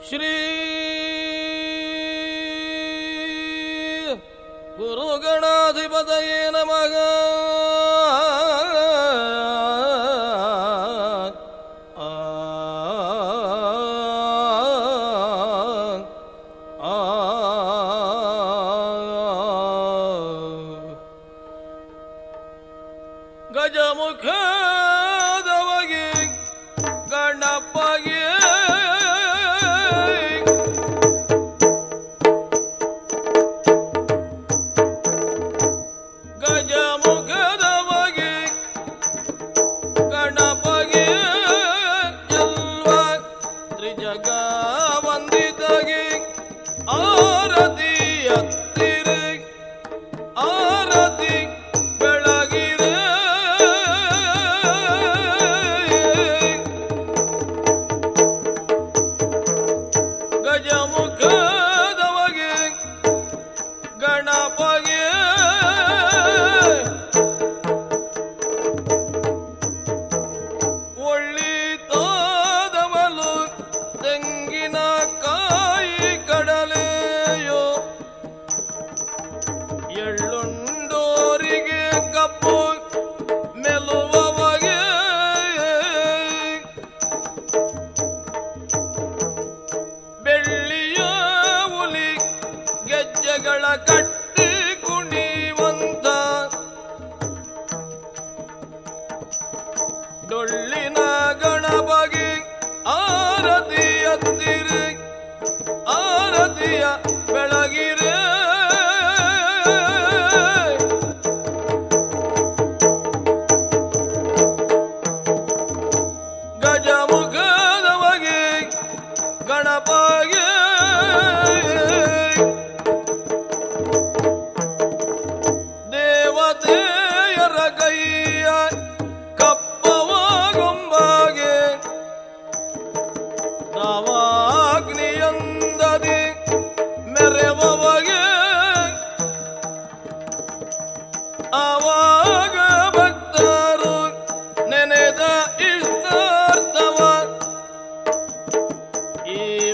श्री गुरुगणाधिपतये नमः गजमुख ಗಣಪ ಮನೆಗಳ ಕಟ್ಟಿ ಕುಣಿಯುವಂತ ಡೊಳ್ಳಿನ ಗಣಬಗೆ ಆರತಿಯ ಆರತಿಯ ಬೆಳಗಿರ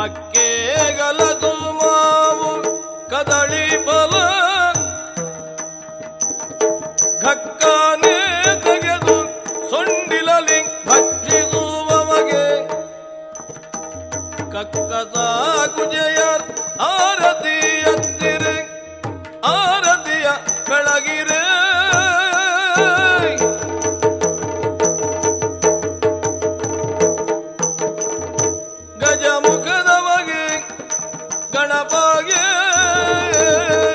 ಮಕ್ಕೇಗಲದು ಮಾವು ಕದಳಿ ಬಲ. ಘಕ್ಕಾನೆ ಸೊಂಡಿಲಲಿ ಭಕ್ಷಿಸುವವಗೆ ಕಕ್ಕದ ಕುಜಯ ಆರತಿ I'm begging you.